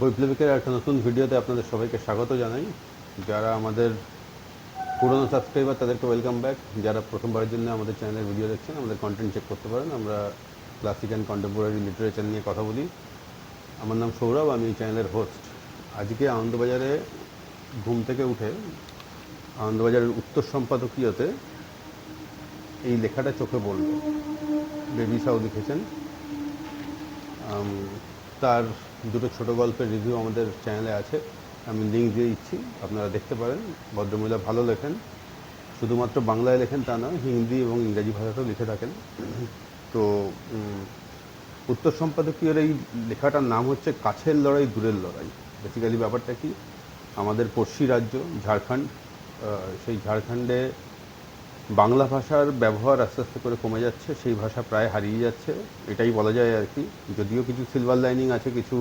বৈপ্লবিকের একটা নতুন ভিডিওতে আপনাদের সবাইকে স্বাগত জানাই। যারা আমাদের পুরনো সাবস্ক্রাইবার তাদেরকে ওয়েলকাম ব্যাক যারা প্রথমবারের জন্য আমাদের চ্যানেলের ভিডিও দেখছেন, আমাদের কন্টেন্ট চেক করতে পারেন। আমরা ক্লাসিক অ্যান্ড কন্টেম্পোরারি লিটারেচার নিয়ে কথা বলি। আমার নাম সৌরভ, আমি এই চ্যানেলের হোস্ট আজকে আনন্দবাজারে ঘুম থেকে উঠে আনন্দবাজারের উত্তর সম্পাদকীয়তে এই লেখাটা চোখে পড়ল। বেবি সাউ লিখেছেন। তার দুটো ছোট গল্পের রিভিউ আমাদের চ্যানেলে আছে। আমি লিঙ্ক দিয়ে দিচ্ছি, আপনারা দেখতে পারেন। ভদ্রমহিলা ভালো লেখেন। শুধুমাত্র বাংলায় লেখেন তা নয়, হিন্দি এবং ইংরাজি ভাষাতেও লিখে থাকেন। তো উত্তর সম্পাদকীয়ের এই লেখাটার নাম হচ্ছে কাছের লড়াই, দূরের লড়াই। বেসিক্যালি ব্যাপারটা কি? আমাদের পড়শি রাজ্য, ঝাড়খণ্ড সেই ঝাড়খণ্ডে বাংলা ভাষার ব্যবহার আস্তে আস্তে করে কমে যাচ্ছে, সেই ভাষা প্রায় হারিয়ে যাচ্ছে। এটাই বলা যায় আর কি। যদিও কিছু সিলভার লাইনিং আছে, কিছু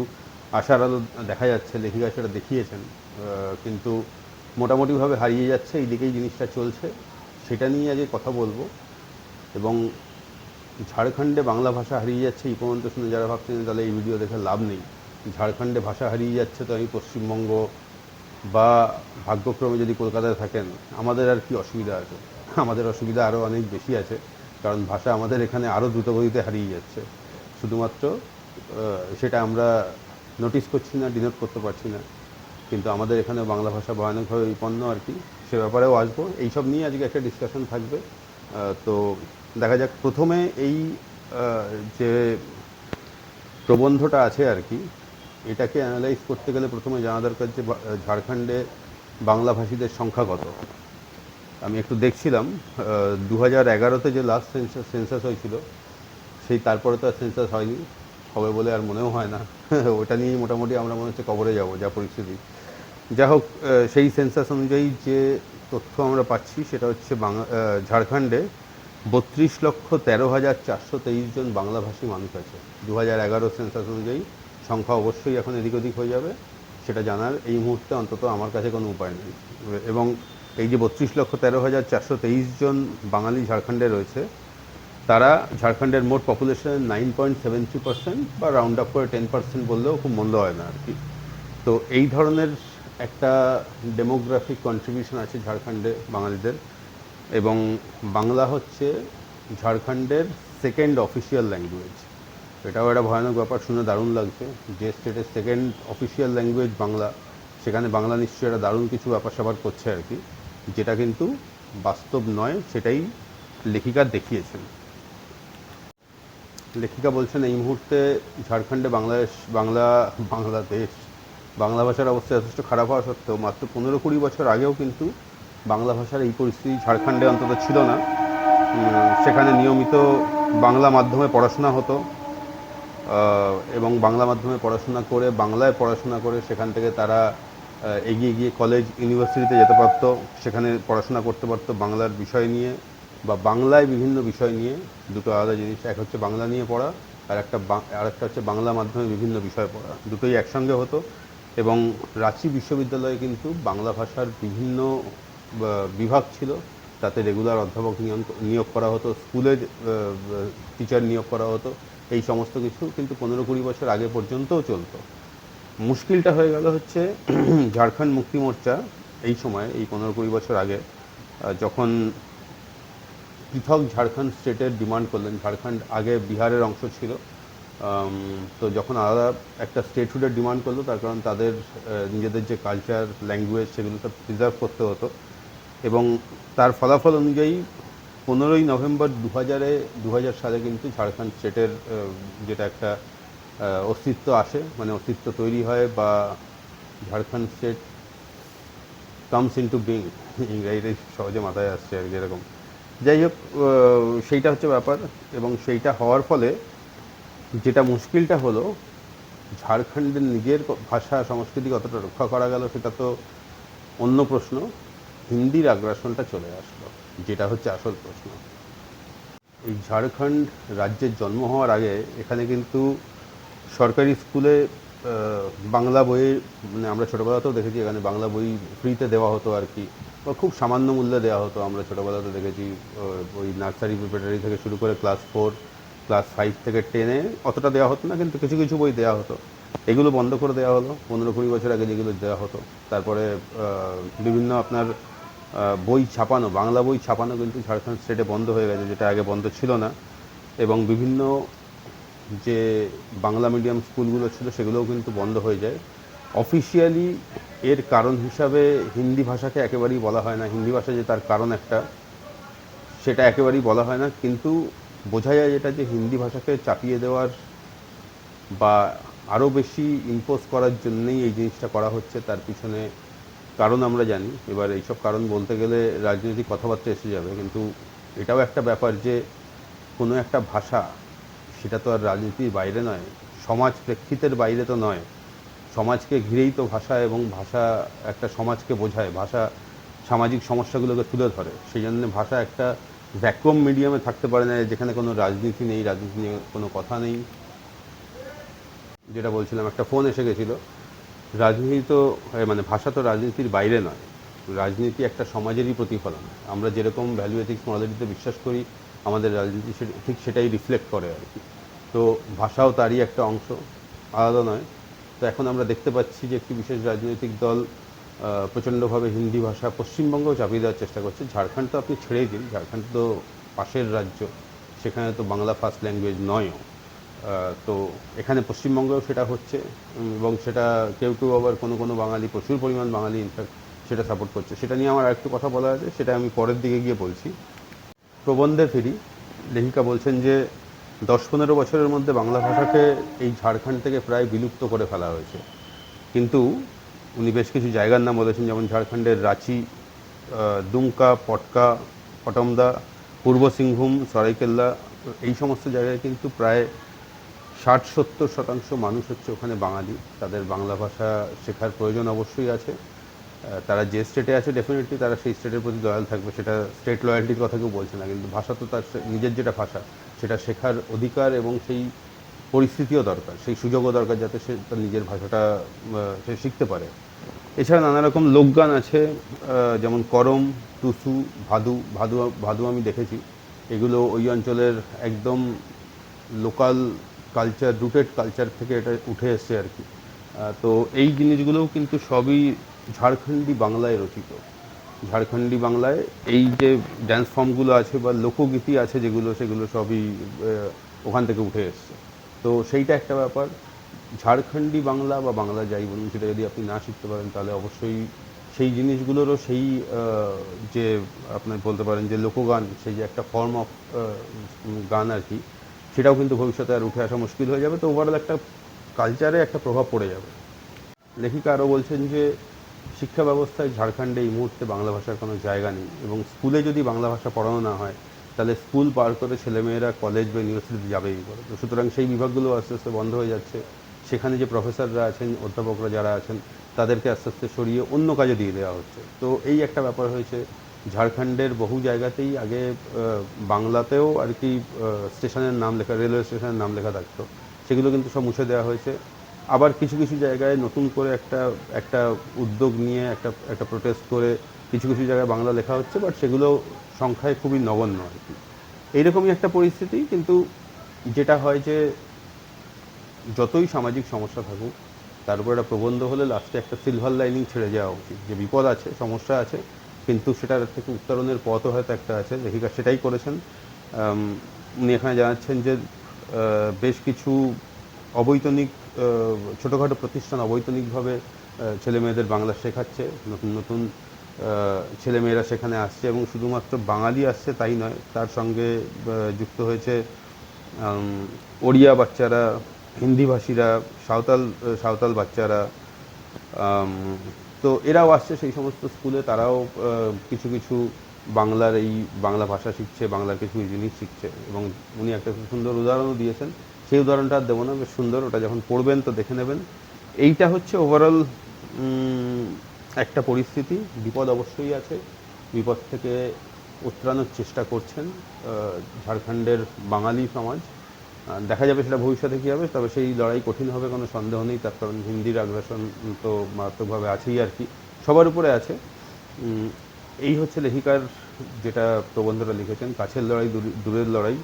আশার আলো দেখা যাচ্ছে, লেখিকা সেটা দেখিয়েছেন কিন্তু মোটামুটিভাবে হারিয়ে যাচ্ছে এই দিকেই জিনিসটা চলছে। সেটা নিয়ে আজকে কথা বলব। এবং ঝাড়খণ্ডে বাংলা ভাষা হারিয়ে যাচ্ছে, এই পর্যন্ত শুনে যারা ভাবছেন তাহলে এই ভিডিও দেখে লাভ নেই। ঝাড়খণ্ডে ভাষা হারিয়ে যাচ্ছে তো আমি পশ্চিমবঙ্গ বা ভাগ্যক্রমে যদি কলকাতায় থাকেন, আমাদের আর কি অসুবিধা আছে? আমাদের অসুবিধা আরও অনেক বেশি আছে, কারণ ভাষা আমাদের এখানে আরও দ্রুতগতিতে হারিয়ে যাচ্ছে। শুধুমাত্র সেটা আমরা নোটিস করছি না ডিনোট করতে পারছি না। কিন্তু আমাদের এখানে বাংলা ভাষা ভয়ানকভাবে বিপন্ন আর কি। সে ব্যাপারেও আসব। এইসব নিয়ে আজকে একটা ডিসকাশন থাকবে। তো দেখা যাক, প্রথমে এই যে প্রবন্ধটা আছে আর কি, এটাকে অ্যানালাইজ করতে গেলে প্রথমে জানা দরকার যে ঝাড়খণ্ডে বাংলাভাষীদের সংখ্যা কত। আমি একটু দেখছিলাম দু হাজার এগারোতে যে লাস্ট সেন্সাস সেন্সাস হয়েছিল, সেই তারপরে তো আর সেন্সাস হয়নি। হবে বলে আর মনেও হয় না। ওটা নিয়েই মোটামুটি আমরা মনে হচ্ছে কবরে যাব, যা পরিস্থিতি। যাই হোক সেই সেন্সাস অনুযায়ী যে তথ্য আমরা পাচ্ছি, সেটা হচ্ছে বাংলা ঝাড়খণ্ডে বত্রিশ লক্ষ তেরো হাজার চারশো তেইশ জন বাংলাভাষী মানুষ আছে। দু হাজার এগারো সেন্সাস অনুযায়ী সংখ্যা অবশ্যই এখন এদিক ওদিক হয়ে যাবে। সেটা জানার এই মুহূর্তে অন্তত আমার কাছে কোনো উপায় নেই। এবং এই যে বত্রিশ লক্ষ তেরো হাজার চারশো তেইশ জন বাঙালি ঝাড়খণ্ডে রয়েছে, তারা ঝাড়খণ্ডের মোট পপুলেশনের nine point seven three percent বা রাউন্ড আপ করে টেন পার্সেন্ট বললেও খুব মন্দ হয় না আর কি। তো এই ধরনের একটা ডেমোগ্রাফিক কন্ট্রিবিউশন আছে ঝাড়খণ্ডে বাঙালিদের এবং বাংলা হচ্ছে ঝাড়খণ্ডের সেকেন্ড অফিসিয়াল ল্যাঙ্গুয়েজ এটাও একটা ভয়ানক ব্যাপার, শুনে দারুণ লাগছে। যে স্টেটের সেকেন্ড অফিসিয়াল ল্যাঙ্গুয়েজ বাংলা, সেখানে বাংলা নিশ্চয়ই একটা দারুণ কিছু ব্যাপার স্যাপার করছে আর কি। যেটা কিন্তু বাস্তব নয়, সেটাই লেখিকা দেখিয়েছেন। লেখিকা বলছেন, এই মুহূর্তে ঝাড়খণ্ডে বাংলাদেশ, বাংলা বাংলাদেশ, বাংলা ভাষার অবস্থা যথেষ্ট খারাপ হওয়া সত্ত্বেও মাত্র পনেরো কুড়ি বছর আগেও কিন্তু বাংলা ভাষার এই পরিস্থিতি ঝাড়খণ্ডে অন্তত ছিল না। সেখানে নিয়মিত বাংলা মাধ্যমে পড়াশোনা হতো এবং বাংলা মাধ্যমে পড়াশোনা করে, বাংলায় পড়াশোনা করে সেখান থেকে তারা এগিয়ে গিয়ে কলেজ ইউনিভার্সিটিতে যেতে পারতো, সেখানে পড়াশোনা করতে পারতো বাংলার বিষয় নিয়ে বা বাংলায় বিভিন্ন বিষয় নিয়ে, দুটো আলাদা জিনিস, এক হচ্ছে বাংলা নিয়ে পড়া, আর একটা আর একটা হচ্ছে বাংলা মাধ্যমে বিভিন্ন বিষয় পড়া, দুটোই একসঙ্গে হতো। এবং রাঁচি বিশ্ববিদ্যালয়ে কিন্তু বাংলা ভাষার বিভিন্ন বিভাগ ছিল, তাতে রেগুলার অধ্যাপক নিয়োগ করা হতো স্কুলের টিচার নিয়োগ করা হতো, এই সমস্ত কিছু কিন্তু পনেরো কুড়ি বছর আগে পর্যন্তও চলতো। মুশকিলটা হয়ে গেল হচ্ছে, ঝাড়খণ্ড মুক্তি মোর্চা এই সময়, এই পনেরো কুড়ি বছর আগে যখন পৃথক ঝাড়খণ্ড স্টেটের ডিমান্ড করলেন, ঝাড়খণ্ড আগে বিহারের অংশ ছিল তো যখন আলাদা একটা স্টেটহুডের ডিমান্ড করল, তার কারণ তাদের নিজেদের যে কালচার, ল্যাঙ্গুয়েজ সেগুলো সব প্রিজার্ভ করতে হতো এবং তার ফলাফল অনুযায়ী পনেরোই নভেম্বর দু হাজারে দু হাজার সালে কিন্তু ঝাড়খণ্ড স্টেটের যেটা একটা অস্তিত্ব আসে মানে অস্তিত্ব তৈরি হয় বা Jharkhand state comes into being ইংরাজিতে সহজে মাথায় আসছে আর কি এরকম। যাই হোক সেইটা হচ্ছে ব্যাপার এবং সেইটা হওয়ার ফলে যেটা মুশকিলটা হলো, ঝাড়খণ্ডের নিজের ভাষা, সংস্কৃতি কতটা রক্ষা করা গেল সেটা তো অন্য প্রশ্ন। হিন্দির আগ্রাসনটা চলে আসলো, যেটা হচ্ছে আসল প্রশ্ন। এই ঝাড়খণ্ড রাজ্যের জন্ম হওয়ার আগে এখানে কিন্তু সরকারি স্কুলে বাংলা বইয়ের মানে আমরা ছোটোবেলাতেও দেখেছি এখানে বাংলা বই ফ্রিতে দেওয়া হতো আর কি, বা খুব সামান্য মূল্যে দেওয়া হতো। আমরা ছোটোবেলাতে দেখেছি ওই নার্সারি প্রিপারেটারি থেকে শুরু করে ক্লাস ফোর ক্লাস ফাইভ থেকে টেনে অতটা দেওয়া হতো না, কিন্তু কিছু কিছু বই দেওয়া হতো। এগুলো বন্ধ করে দেওয়া হলো। পনেরো কুড়ি বছর আগে যেগুলো দেওয়া হতো, তারপরে বিভিন্ন আপনার বই ছাপানো, বাংলা বই ছাপানো কিন্তু ঝাড়খণ্ড স্টেটে বন্ধ হয়ে গেছে, যেটা আগে বন্ধ ছিল না। এবং বিভিন্ন যে বাংলা মিডিয়াম স্কুলগুলো ছিল সেগুলোও কিন্তু বন্ধ হয়ে যায়। অফিসিয়ালি এর কারণ হিসাবে হিন্দি ভাষাকে একেবারেই বলা হয় না। হিন্দি ভাষা যে তার কারণ একটা, সেটা একেবারেই বলা হয় না। কিন্তু বোঝা যায় যেটা যে হিন্দি ভাষাকে চাপিয়ে দেওয়ার বা আরও বেশি ইম্পোজ করার জন্যেই এই জিনিসটা করা হচ্ছে, তার পিছনে কারণ আমরা জানি। এবার এইসব কারণ বলতে গেলে রাজনৈতিক কথাবার্তা এসে যাবে। কিন্তু এটাও একটা ব্যাপার যে কোনো একটা ভাষা সেটা তো আর রাজনীতির বাইরে নয়, সমাজ প্রেক্ষিতের বাইরে তো নয়। সমাজকে ঘিরেই তো ভাষা এবং ভাষা একটা সমাজকে বোঝায়, ভাষা সামাজিক সমস্যাগুলোকে তুলে ধরে। সেই জন্য ভাষা একটা ভ্যাকুয়াম মিডিয়ামে থাকতে পারে না, যেখানে কোনো রাজনীতি নেই, রাজনীতি নিয়ে কোনো কথা নেই। যেটা বলছিলাম, একটা ফোন এসে গেছিল। রাজনীতি তো মানে ভাষা তো রাজনীতির বাইরে নয়। রাজনীতি একটা সমাজেরই প্রতিফলন। আমরা যেরকম ভ্যালু এথিক্স মডেলিটিতে বিশ্বাস করি আমাদের রাজনীতি ঠিক সেটাই রিফ্লেক্ট করে আর কি। তো ভাষাও তারই একটা অংশ, আলাদা নয়। তো এখন আমরা দেখতে পাচ্ছি যে একটি বিশেষ রাজনৈতিক দল প্রচণ্ডভাবে হিন্দি ভাষা পশ্চিমবঙ্গেও চাপিয়ে দেওয়ার চেষ্টা করছে। ঝাড়খণ্ড তো আপনি ছেড়েই দিন, ঝাড়খণ্ড তো পাশের রাজ্য, সেখানে তো বাংলা ফার্স্ট ল্যাঙ্গুয়েজ নয়ও। তো এখানে পশ্চিমবঙ্গেও সেটা হচ্ছে এবং সেটা কেউ কেউ আবার কোনো কোনো বাঙালি, প্রচুর পরিমাণ বাঙালি ইনফ্যাক্ট সেটা সাপোর্ট করছে। সেটা নিয়ে আমার আরেকটু কথা বলা আছে, সেটা আমি পরের দিকে গিয়ে বলছি। প্রবন্ধে ফিরি। লেখিকা বলছেন যে, দশ পনেরো বছরের মধ্যে বাংলা ভাষাকে এই ঝাড়খণ্ড থেকে প্রায় বিলুপ্ত করে ফেলা হয়েছে। কিন্তু উনি বেশ কিছু জায়গার নাম বলেছেন, যেমন ঝাড়খণ্ডের রাঁচি দুমকা, পটকা, পটমদা, পূর্ব সিংভূম, সরাইকেল্লা, এই সমস্ত জায়গায় কিন্তু প্রায় ষাট সত্তর শতাংশ মানুষ হচ্ছে ওখানে বাঙালি। তাদের বাংলা ভাষা শেখার প্রয়োজন অবশ্যই আছে। তারা যে স্টেটে আছে ডেফিনেটলি তারা সেই স্টেটের প্রতি লয়াল থাকবে, সেটা স্টেট লয়ালটির কথা কেউ বলছে না, কিন্তু ভাষা তো তার নিজের যেটা ভাষা, সেটা শেখার অধিকার এবং সেই পরিস্থিতিও দরকার, সেই সুযোগও দরকার যাতে সে তার নিজের ভাষাটা সে শিখতে পারে। এছাড়া নানা রকম লোকগান আছে যেমন করম, টুসু, ভাদু ভাদু ভাদু আমি দেখেছি, এগুলো ওই অঞ্চলের একদম লোকাল কালচার রুটেড কালচার থেকে এটা উঠে এসছে আর কি। তো এই জিনিসগুলোও কিন্তু সবই ঝাড়খণ্ডী বাংলায় রচিত। ঝাড়খণ্ডী বাংলায় এই যে ড্যান্স ফর্মগুলো আছে বা লোকগীতি আছে যেগুলো, সেগুলো সবই ওখান থেকে উঠে এসছে। তো সেইটা একটা ব্যাপার। ঝাড়খণ্ডী বাংলা বা বাংলা যাই বলুন, সেটা যদি আপনি না শিখতে পারেন, তাহলে অবশ্যই সেই জিনিসগুলোরও সেই যে আপনি বলতে পারেন যে লোকগান, সেই যে একটা ফর্ম অফ গান আর কি, সেটাও কিন্তু ভবিষ্যতে আর উঠে আসা মুশকিল হয়ে যাবে। তো ওভারঅল একটা কালচারে একটা প্রভাব পড়ে যাবে। লেখিকা আরও বলছেন যে শিক্ষা ব্যবস্থায় ঝাড়খণ্ডে এই মুহূর্তে বাংলা ভাষার কোনো জায়গা নেই এবং স্কুলে যদি বাংলা ভাষা পড়ানো না হয়, তাহলে স্কুল পার করে ছেলেমেয়েরা কলেজ বা ইউনিভার্সিটিতে যাবেই করে তো সুতরাং সেই বিভাগগুলো আস্তে আস্তে বন্ধ হয়ে যাচ্ছে। সেখানে যে প্রফেসররা আছেন, অধ্যাপকরা যারা আছেন, তাদেরকে আস্তে আস্তে সরিয়ে অন্য কাজে দিয়ে দেওয়া হচ্ছে। তো এই একটা ব্যাপার হয়েছে। ঝাড়খণ্ডের বহু জায়গাতেই আগে বাংলাতেও আর কি স্টেশনের নাম লেখা, রেলওয়ে স্টেশনের নাম লেখা থাকতো। সেগুলো কিন্তু সব মুছে দেওয়া হয়েছে। আবার কিছু কিছু জায়গায় নতুন করে একটা একটা উদ্যোগ নিয়ে, একটা একটা প্রোটেস্ট করে কিছু কিছু জায়গায় বাংলা লেখা হচ্ছে বাট সেগুলো সংখ্যায় খুবই নগণ্য আর কি। এইরকমই একটা পরিস্থিতি, কিন্তু যেটা হয় যে যতই সামাজিক সমস্যা থাকুক, তার উপর একটা প্রবন্ধ হলে লাস্টে একটা সিলভার লাইনিং ছেড়ে যাওয়া উচিত। যে বিপদ আছে, সমস্যা আছে, কিন্তু সেটার থেকে উত্তরণের পথও হয়তো একটা আছে। লেখিকা সেটাই করেছেন। উনি এখানে জানাচ্ছেন যে বেশ কিছু অবৈতনিক ছোটোখাটো প্রতিষ্ঠান অবৈতনিকভাবে ছেলেমেয়েদের বাংলা শেখাচ্ছে, নতুন নতুন ছেলেমেয়েরা সেখানে আসছে এবং শুধুমাত্র বাঙালি আসছে তাই নয়, তার সঙ্গে যুক্ত হয়েছে ওড়িয়া বাচ্চারা, হিন্দিভাষীরা, সাঁওতাল সাঁওতাল বাচ্চারা তো এরাও আসছে, সেই সমস্ত স্কুলে তারাও কিছু কিছু বাংলার এই বাংলা ভাষা শিখছে, বাংলার কিছু জিনিস শিখছে এবং উনি একটা খুব সুন্দর উদাহরণও দিয়েছেন। সেই উদাহরণটা আর দেবো না, বেশ সুন্দর, ওটা যখন পড়বেন তো দেখে নেবেন। এইটা হচ্ছে ওভারঅল একটা পরিস্থিতি, বিপদ অবশ্যই আছে, বিপদ থেকে উত্তরানোর চেষ্টা করছেন ঝাড়খণ্ডের বাঙালি সমাজ। দেখা যাবে সেটা ভবিষ্যতে কী হবে, তবে সেই লড়াই কঠিন হবে, কোনো সন্দেহ নেই, তার কারণ হিন্দির আগ্রাসন তো মারাত্মকভাবে আছেই আর কি, সবার উপরে আছে। এই হচ্ছে লেখিকার যেটা প্রবন্ধটা লিখেছেন, কাছের লড়াই, দূরে- দূরের লড়াই।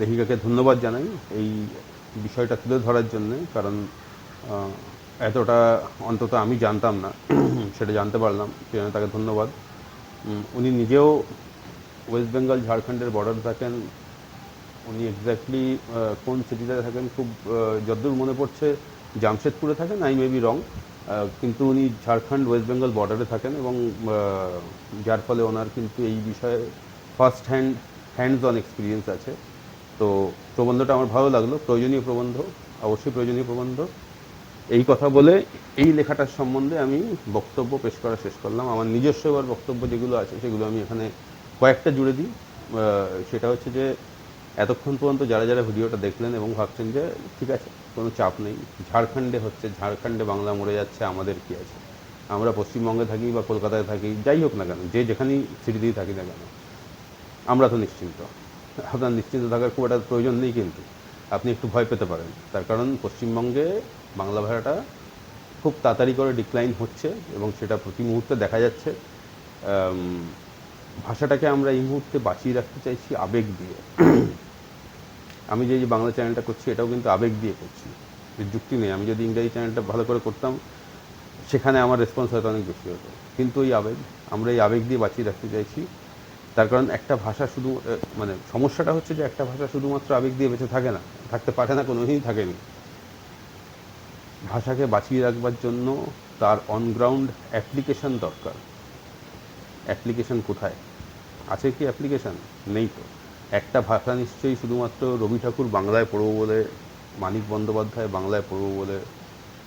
লেখিকাকে ধন্যবাদ জানাই এই বিষয়টা তুলে ধরার জন্যে, কারণ এতটা অন্তত আমি জানতাম না, সেটা জানতে পারলাম, সেজন্য তাকে ধন্যবাদ। উনি নিজেও ওয়েস্ট বেঙ্গল ঝাড়খণ্ডের বর্ডারে থাকেন, উনি এক্স্যাক্টলি কোন সিটিতে থাকেন খুব যদ্দূর মনে পড়ছে, জামশেদপুরে থাকেন, আই মে বি রং কিন্তু উনি ঝাড়খণ্ড ওয়েস্ট বেঙ্গল বর্ডারে থাকেন এবং যার ফলে ওনার কিন্তু এই বিষয়ে first hand, hands on experience আছে। তো প্রবন্ধটা আমার ভালো লাগল। প্রয়োজনীয় প্রবন্ধ, অবশ্যই প্রয়োজনীয় প্রবন্ধ। এই কথা বলে এই লেখাটার সম্বন্ধে আমি বক্তব্য পেশ করা শেষ করলাম। আমার নিজস্ব এবার বক্তব্য যেগুলো আছে সেগুলো আমি এখানে কয়েকটা জুড়ে দিই। সেটা হচ্ছে যে, এতক্ষণ পর্যন্ত যারা যারা ভিডিওটা দেখলেন এবং ভাবছেন যে, ঠিক আছে, কোনো চাপ নেই। ঝাড়খণ্ডে হচ্ছে, ঝাড়খণ্ডে বাংলা মরে যাচ্ছে, আমাদের কি আছে? আমরা পশ্চিমবঙ্গে থাকি বা কলকাতায় থাকি, যাই হোক না কেন, যে যেখানেই সিটিতেই থাকি না কেন, আমরা তো নিশ্চিন্ত। আপনার নিশ্চিন্ত থাকার খুব একটা প্রয়োজন নেই কিন্তু। আপনি একটু ভয় পেতে পারেন। তার কারণ পশ্চিমবঙ্গে বাংলা ভাষাটা খুব তাড়াতাড়ি করে ডিক্লাইন হচ্ছে এবং সেটা প্রতি মুহূর্তে দেখা যাচ্ছে। ভাষাটাকে আমরা এই মুহূর্তে বাঁচিয়ে রাখতে চাইছি আবেগ দিয়ে। আমি যে যে বাংলা চ্যানেলটা করছি, এটাও কিন্তু আবেগ দিয়ে করছি। যুক্তি নেই। আমি যদি ইংরাজি চ্যানেলটা ভালো করে করতাম, সেখানে আমার রেসপন্স হয়তো অনেক বেশি হতো। কিন্তু ওই আবেগ, আমরা এই আবেগ দিয়ে বাঁচিয়ে রাখতে চাইছি। তার কারণ একটা ভাষা শুধু মানে সমস্যাটা হচ্ছে যে একটা ভাষা শুধুমাত্র আবেগ দিয়ে বেঁচে থাকে না, থাকতে পারে না, কোনোদিনই থাকেনি। ভাষাকে বাঁচিয়ে রাখবার জন্য তার অনগ্রাউন্ড অ্যাপ্লিকেশন দরকার। অ্যাপ্লিকেশন কোথায়? আছে কি অ্যাপ্লিকেশন নেই তো। একটা ভাষা নিশ্চয়ই শুধুমাত্র রবি ঠাকুর বাংলায় পড়ব বলে, মানিক বন্দ্যোপাধ্যায় বাংলায় পড়ব বলে,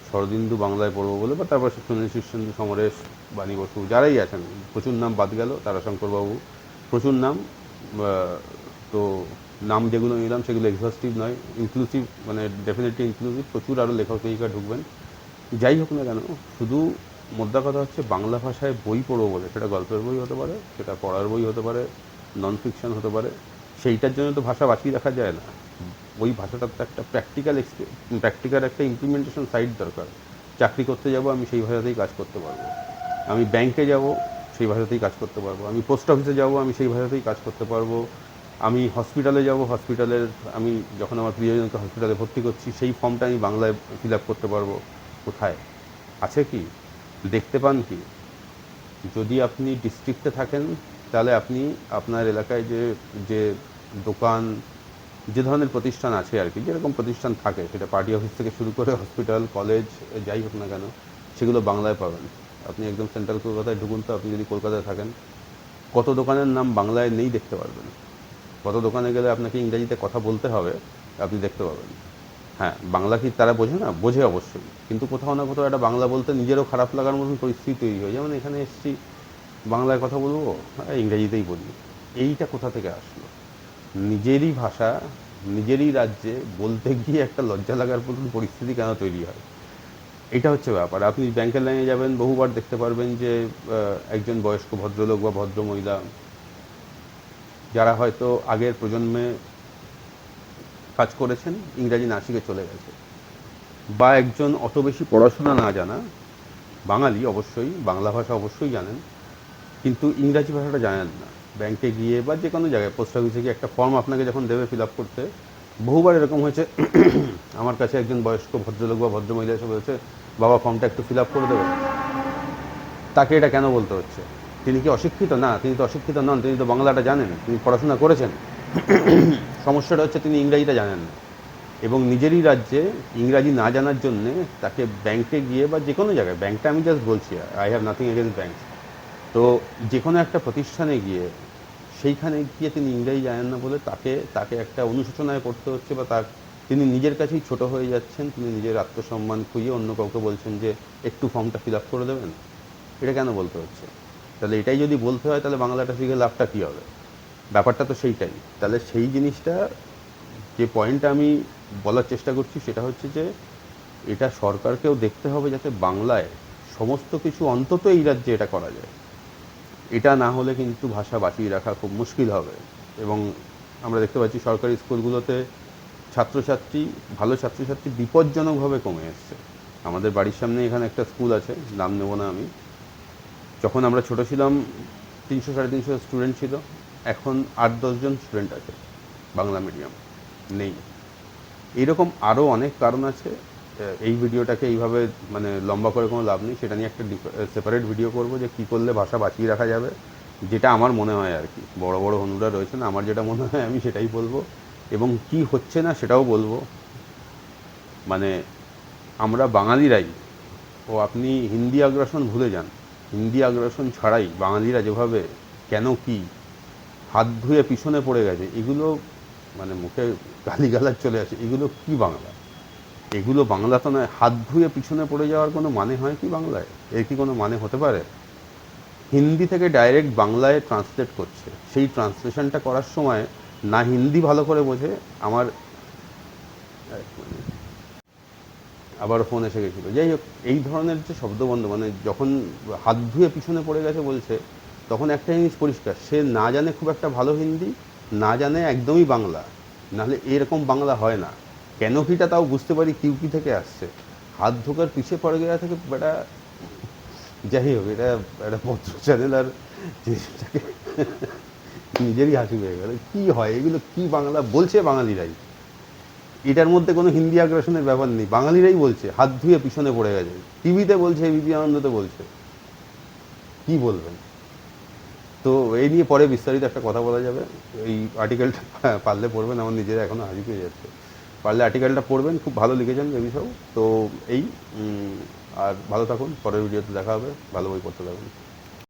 শরদিন্দু বাংলায় পড়ব বলে, বা তারপর সুনীল শীর্ষেন্দু সমরেশ, বাণী বসু, যারাই আছেন, প্রচুর নাম বাদ গেল, তারাশঙ্করবাবু প্রচুর নাম তো নাম যেগুলো নিলাম সেগুলো এক্সস্টিভ নয় ইনক্লুসিভ মানে ডেফিনেটলি ইনক্লুসিভ প্রচুর আরও লেখক, লেখিকা ঢুকবেন। যাই হোক না কেন, শুধু মোদ্দা কথা হচ্ছে বাংলা ভাষায় বই পড়ব বলে, সেটা গল্পের বই হতে পারে, সেটা পড়ার বই হতে পারে নন ফিকশন হতে পারে, সেইটার জন্য তো ভাষা বাঁচিয়ে রাখা যায় না। ওই ভাষাটার তো একটা প্র্যাকটিক্যাল প্র্যাকটিক্যাল একটা ইমপ্লিমেন্টেশন সাইট দরকার। চাকরি করতে যাব, আমি সেই ভাষাতেই কাজ করতে পারব। আমি ব্যাংকে যাব সেই ভাষাতেই কাজ করতে পারব। আমি পোস্ট অফিসে যাব, আমি সেই ভাষাতেই কাজ করতে পারব। আমি হসপিটালে যাব হসপিটালের আমি যখন আমার প্রিয়জনকে হসপিটালে ভর্তি করছি, সেই ফর্মটা আমি বাংলায় ফিল আপ করতে পারব। কোথায়? আছে কি? দেখতে পান কি? যদি আপনি ডিস্ট্রিক্টে থাকেন, তাহলে আপনি আপনার এলাকায় যে যে দোকান, যে ধরনের প্রতিষ্ঠান আছে আর কি, যেরকম প্রতিষ্ঠান থাকে, সেটা পার্টি অফিস থেকে শুরু করে হসপিটাল কলেজ যাই হোক না কেন, সেগুলো বাংলায় পাবেন। আপনি একদম সেন্ট্রাল কলকাতায় ঢুকুন তো আপনি যদি কলকাতায় থাকেন কত দোকানের নাম বাংলায় নেই দেখতে পারবেন। কত দোকানে গেলে আপনাকে ইংরেজিতে কথা বলতে হবে আপনি দেখতে পাবেন। হ্যাঁ বাংলা কি তারা বোঝে না? বোঝে অবশ্যই। কিন্তু কোথাও না কোথাও একটা বাংলা বলতে নিজেরও খারাপ লাগার মতন পরিস্থিতি তৈরি হয়। যেমন এখানে এসেছি বাংলায় কথা বলব? হ্যাঁ, ইংরেজিতেই বলি। এইটা কোথা থেকে আসলো? নিজেরই ভাষা নিজেরই রাজ্যে বলতে গিয়ে একটা লজ্জা লাগার মতন পরিস্থিতি কেন তৈরি হয়? এটা হচ্ছে ব্যাপার। আপনি ব্যাংকের লাইনে যাবেন, বহুবার দেখতে পারবেন যে একজন বয়স্ক ভদ্রলোক বা ভদ্র মহিলা, যারা হয়তো আগের প্রজন্মে কাজ করেছেন, ইংরাজি না শিখে চলে গেছে। বা একজন অত বেশি পড়াশোনা না জানা, বাঙালি অবশ্যই, বাংলা ভাষা অবশ্যই জানেন, কিন্তু ইংরাজি ভাষাটা জানেন না। ব্যাংকে গিয়ে বা যে কোনো জায়গায়, পোস্ট অফিসে গিয়ে একটা ফর্ম আপনাকে যখন দেবে ফিল আপ করতে বহুবার এরকম হয়েছে, আমার কাছে একজন বয়স্ক ভদ্রলোক বা ভদ্রমহিলা এসে বলেছে, বাবা ফর্মটা একটু ফিল আপ করে দেবে। তাকে এটা কেন বলতে হচ্ছে? তিনি কি অশিক্ষিত? না, তিনি তো অশিক্ষিত নন, তিনি তো বাংলাটা জানেন, তিনি পড়াশোনা করেছেন। সমস্যাটা হচ্ছে তিনি ইংরাজিটা জানেন না। এবং নিজেরই রাজ্যে ইংরাজি না জানার জন্যে তাকে ব্যাংকে গিয়ে বা যে কোনো জায়গায় ব্যাংকটা আমি জাস্ট বলছি I have nothing against bank তো যে কোনো একটা প্রতিষ্ঠানে গিয়ে সেইখানে গিয়ে তিনি ইংরেজি জানেন না বলে তাকে তাকে একটা অনুশোচনায় পড়তে হচ্ছে বা তার, তিনি নিজের কাছেই ছোট হয়ে যাচ্ছেন, তিনি নিজের আত্মসম্মান খুঁজে অন্য কাউকে বলছেন যে একটু ফর্মটা ফিল আপ করে দেবেন? এটা কেন বলতে হচ্ছে? তাহলে এটাই যদি বলতে হয়, তাহলে বাংলাটা শিখে লাভটা কী হবে? ব্যাপারটা তো সেইটাই। তাহলে সেই জিনিসটা, যে পয়েন্টটা আমি বলার চেষ্টা করছি, সেটা হচ্ছে যে এটা সরকারকেও দেখতে হবে যাতে বাংলায় সমস্ত কিছু অন্তত এই রাজ্যে এটা করা যায়। এটা না হলে কিন্তু ভাষা বাঁচিয়ে রাখা খুব মুশকিল হবে। এবং আমরা দেখতে পাচ্ছি সরকারি স্কুলগুলোতে ছাত্রছাত্রী, ভালো ছাত্রছাত্রী বিপজ্জনকভাবে কমে এসছে। আমাদের বাড়ির সামনে এখানে একটা স্কুল আছে, নাম নেব না আমি। যখন আমরা ছোট ছিলাম, তিনশো সাড়ে তিনশো স্টুডেন্ট ছিল। এখন আট দশজন স্টুডেন্ট আছে, বাংলা মিডিয়াম নেই। এরকম আরও অনেক কারণ আছে। এই ভিডিওটাকে এইভাবে মানে লম্বা করে কোনো লাভ নেই, সেটা নিয়ে একটা সেপারেট ভিডিও করব যে কি করলে ভাষা বাঁচিয়ে রাখা যাবে, যেটা আমার মনে হয় আর কি। বড় বড় হনুরা রয়েছেন, আমার যেটা মনে হয় আমি সেটাই বলব। এবং কি হচ্ছে না সেটাও বলব। মানে আমরা বাঙালিরাই, ও আপনি হিন্দি আগ্রাসন ভুলে যান। হিন্দি আগ্রাসন ছাড়াই বাঙালিরা যেভাবে কেন কি হাত ধুয়ে পিছনে পড়ে গেছে, এগুলো মানে মুখে গালিগালাজ চলে আসে, এগুলো কি বাংলা? এগুলো বাংলা তো নয়, হাত ধুয়ে পিছনে পড়ে যাওয়ার কোনো মানে হয় কি বাংলায়? এর কি কোনো মানে হতে পারে? হিন্দি থেকে ডাইরেক্ট বাংলায় ট্রান্সলেট করছে। সেই ট্রান্সলেশনটা করার সময় না হিন্দি ভালো করে বোঝে, আমার আবার ফোন এসে গেছিল। যাই হোক, এই ধরনের যে শব্দবন্ধ মানে যখন হাত ধুয়ে পিছনে পড়ে গেছে বলছে, তখন একটা জিনিস পরিষ্কার, সে না জানে খুব একটা ভালো হিন্দি, না জানে একদমই বাংলা। নাহলে এরকম বাংলা হয় না। কেন কিটা তাও বুঝতে পারি কিউকি থেকে আসছে? হাত ধোকার পিছে পড়ে গেয়া থেকে বেটা, যাই হোক, এটা একটা পত্র চ্যানেল আর জিনিসটাকে নিজেরই হাসি হয়ে গেল। কি হয়? এগুলো কি বাংলা বলছে বাঙালিরাই? এটার মধ্যে কোনো হিন্দি আগ্রাসনের ব্যাপার নেই। বাঙালিরাই বলছে, হাত ধুয়ে পিছনে পড়ে গেছে। টিভিতে বলছে বিপি আনন্দতে বলছে। কি বলবেন? তো এই নিয়ে পরে বিস্তারিত একটা কথা বলা যাবে। এই আর্টিকেলটা পারলে পড়বেন, আমার নিজেরা এখনও হাজি পেয়ে যাচ্ছে। পারলে আর্টিকেলটা পড়বেন, খুব ভালো লিখেছেন বেবি। তো এই আর ভালো থাকুন, পরের ভিডিওতে দেখা হবে, ভালো বই পড়তে থাকুন।